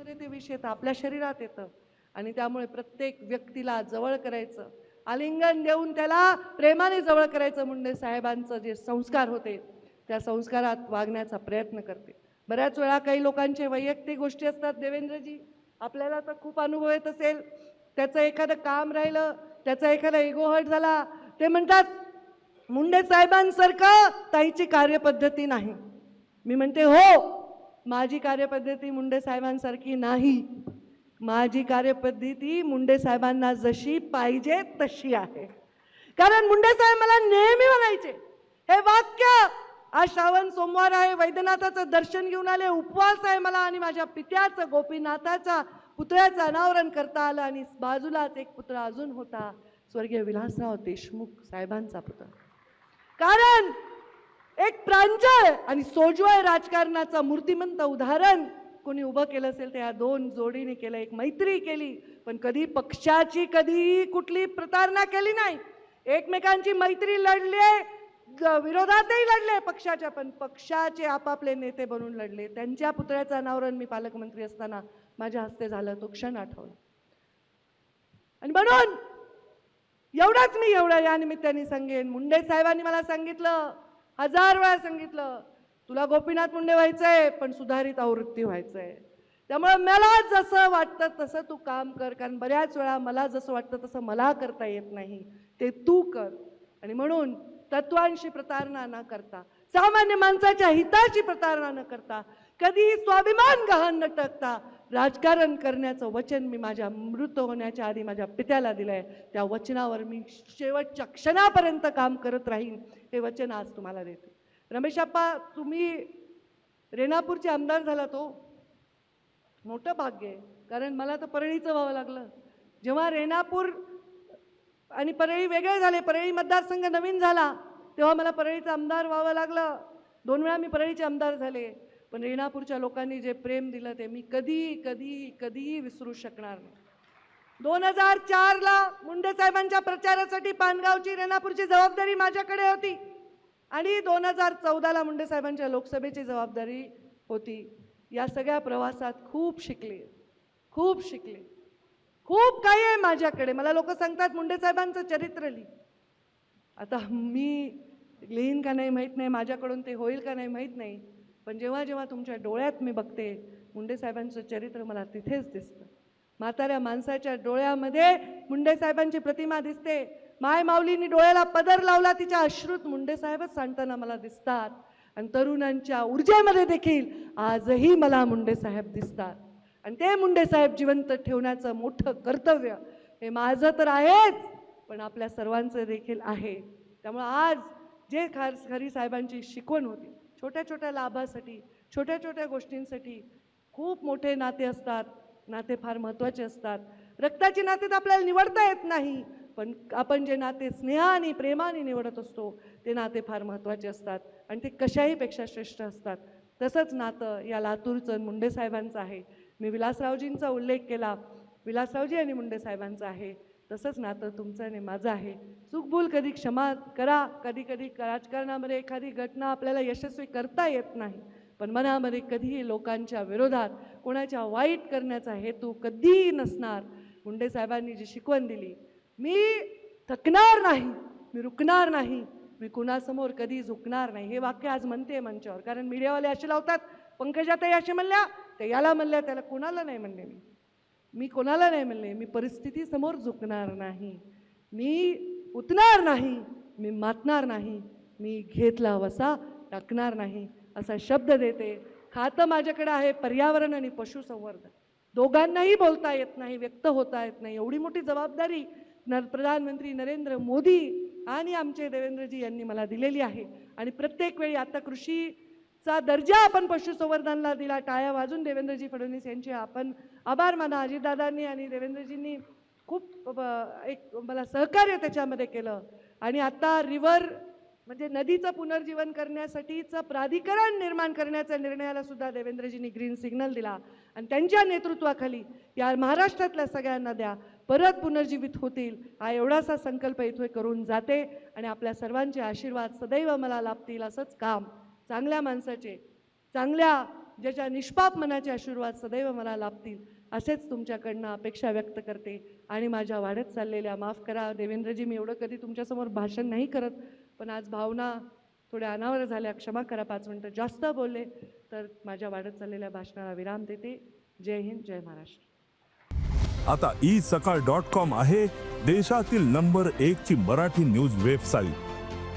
मध्ये ते विष येतं आपल्या शरीरात येतं. आणि त्यामुळे प्रत्येक व्यक्तीला जवळ करायचं आलिंगन देऊन त्याला प्रेमाने जवळ करायचं मुंडे साहेबांचं जे संस्कार होते त्या संस्कारात वागण्याचा प्रयत्न करते. बऱ्याच वेळा काही लोकांचे वैयक्तिक गोष्टी असतात देवेंद्रजी आपल्याला तर खूप अनुभव येत असेल. त्याचं एखादं काम राहिलं त्याचा एखादा इगोहट झाला ते म्हणतात मुंडे साहेबांसारखं ताईची कार्यपद्धती नाही. मी म्हणते हो माझी कार्यपद्धती मुंडे साहेबांसारखी नाही. माझी कार्यपद्धती मुंडे साहेबांना जशी पाहिजे तशी आहे. कारण मुंडे साहेब मला नेहमी म्हणायचे हे वाक्य आज श्रावण सोमवार आहे वैद्यनाथाचं दर्शन घेऊन आले उपवास आहे मला आणि माझ्या पित्याचं गोपीनाथाचा पुतळ्याचं अनावरण करता आलं आणि बाजूलाच एक पुतळा अजून होता स्वर्गीय विलासराव देशमुख साहेबांचा पुतळा. कारण एक प्रांजळ आणि सोज्वळ राजकारणाचं मूर्तिमंत उदाहरण. कोणी उभं केलं असेल तर या दोन जोडीने केलं एक मैत्री केली. पण कधी पक्षाची कधी कुठली प्रतारणा केली नाही. एकमेकांची मैत्री लढली विरोधातही लढले पक्षाच्या पण पक्षाचे आपापले नेते बनून लढले. त्यांच्या पुतळ्याचं अनावरण मी पालकमंत्री असताना माझ्या हस्ते झालं तो क्षण आठवला. आणि म्हणून एवढाच मी एवढं या निमित्ताने सांगेन. मुंडे साहेबांनी मला सांगितलं हजार वेळा सांगितलं तुला गोपीनाथ मुंडे व्हायचंय पण सुधारित आवृत्ती व्हायचं आहे त्यामुळे मला जसं वाटतं तसं तू काम कर कारण बऱ्याच वेळा मला जसं वाटतं तसं मला करता येत नाही. ते तू कर. आणि म्हणून तत्वांशी प्रतारणा न करता सामान्य माणसाच्या हिताची प्रतारणा न करता कधीही स्वाभिमान गहाण न टाकता राजकारण करण्याचं वचन मी माझ्या मृत होण्याच्या आधी माझ्या पित्याला दिलं आहे त्या वचनावर मी शेवटच्या क्षणापर्यंत काम करत राहीन हे वचन आज तुम्हाला देते. रमेशाप्पा तुम्ही रेणापूरचे आमदार झाला तो हो. मोठं भाग्य आहे कारण मला तर परळीचं व्हावं लागलं. जेव्हा रेणापूर आणि परळी वेगळे झाले परळी मतदारसंघ नवीन झाला तेव्हा मला परळीचं आमदार व्हावं लागलं. दोन वेळा मी परळीचे आमदार झाले. पण रेणापूरच्या लोकांनी जे प्रेम दिलं ते मी कधी कधी कधीही विसरू शकणार नाही. दोन हजार चारला मुंडे साहेबांच्या प्रचारासाठी पानगावची रेणापूरची जबाबदारी माझ्याकडे होती. आणि दोन हजार चौदाला मुंडे साहेबांच्या लोकसभेची जबाबदारी होती. या सगळ्या प्रवासात खूप शिकले. खूप शिकले. खूप काही आहे माझ्याकडे. मला लोक सांगतात मुंडे साहेबांचं चरित्र लिही. आता मी लिहीन का नाही माहीत नाही माझ्याकडून ते होईल का नाही माहीत नाही पण जेव्हा जेव्हा तुमच्या डोळ्यात मी बघते मुंडे साहेबांचं चरित्र मला तिथेच दिसतं. म्हाताऱ्या माणसाच्या डोळ्यामध्ये मुंडे साहेबांची प्रतिमा दिसते. माय माऊलीनी डोळ्याला पदर लावला तिच्या अश्रुत मुंडे साहेबच सांगताना मला दिसतात. आणि तरुणांच्या ऊर्जेमध्ये देखील आजही मला मुंडे साहेब दिसतात. आणि ते मुंडे साहेब जिवंत ठेवण्याचं मोठं कर्तव्य हे माझं तर आहेच. पण आपल्या सर्वांचं देखील आहे. त्यामुळं आज जे खार खरी साहेबांची शिकवण होती छोट्या छोट्या लाभासाठी छोट्या छोट्या गोष्टींसाठी खूप मोठे नाते असतात. नाते फार महत्त्वाचे असतात. रक्ताची नाते तर आपल्याला निवडता येत नाही पण आपण जे नाते स्नेहाने प्रेमाने निवडत असतो ते नाते फार महत्त्वाचे असतात. आणि ते कशाहीपेक्षा श्रेष्ठ असतात. तसंच नातं या लातूरचं मुंडे साहेबांचं आहे. मी विलासरावजींचा उल्लेख केला. विलासरावजी आणि मुंडे साहेबांचा आहे. तसंच नातं तुमचं आणि माझं आहे. चूकभूल कधी क्षमा करा कधी कधी राजकारणामध्ये एखादी घटना आपल्याला यशस्वी करता येत नाही. पण मनामध्ये कधीही लोकांच्या विरोधात कोणाच्या वाईट करण्याचा हेतू कधीही नसणार. मुंडे साहेबांनी जी शिकवण दिली मी थकणार नाही मी रुकणार नाही मी कुणासमोर कधी झुकणार नाही. हे वाक्य आज म्हणते मंचावर. कारण मीडियावाले असे लावतात पंकजाताई असे म्हणल्या ते याला म्हणल्या त्याला कुणाला नाही म्हणले मी? मी कोणाला नाही म्हणले मी परिस्थितीसमोर झुकणार नाही. मी उतणार नाही मी मातणार नाही मी घेतला वसा टाकणार नाही असा शब्द देते. खातं माझ्याकडे आहे पर्यावरण आणि पशुसंवर्धन. दोघांनाही बोलता येत नाही व्यक्त होता येत नाही. एवढी मोठी जबाबदारी न प्रधानमंत्री नरेंद्र मोदी आणि आमचे देवेंद्रजी यांनी मला दिलेली आहे. आणि प्रत्येक वेळी आता कृषी चा दर्जा आपण पशुसंवर्धनला दिला. टाळ्या वाजून देवेंद्रजी फडणवीस यांचे आपण आभार माना. अजितदादांनी आणि देवेंद्रजींनी खूप एक मला सहकार्य त्याच्यामध्ये केलं. आणि आता रिव्हर म्हणजे नदीचं पुनर्जीवन करण्यासाठीचं प्राधिकरण निर्माण करण्याच्या निर्णयाला सुद्धा देवेंद्रजींनी ग्रीन सिग्नल दिला. आणि त्यांच्या नेतृत्वाखाली या महाराष्ट्रातल्या सगळ्या नद्या परत पुनर्जीवित होतील. हा एवढासा संकल्प इथे करून जाते. आणि आपल्या सर्वांचे आशीर्वाद सदैव मला लाभतील असंच काम. चांगल्या माणसाचे चांगल्या ज्याच्या निष्पाप मनाचे आशीर्वाद सदैव मला लाभतील असेच तुमच्याकडनं अपेक्षा व्यक्त करते. आणि माझ्या वाढत चाललेल्या माफ करा देवेंद्रजी मी एवढं कधी तुमच्यासमोर भाषण नाही करत पण आज भावना थोड्या अनावर झाल्या. क्षमा करा पाच मिनटं जास्त बोलले तर माझ्या वाढत चाललेल्या भाषणाला विराम देते. जय हिंद जय महाराष्ट्र. आता ई सकाळ डॉट कॉम आहे देशातील नंबर एक ची मराठी न्यूज वेबसाईट.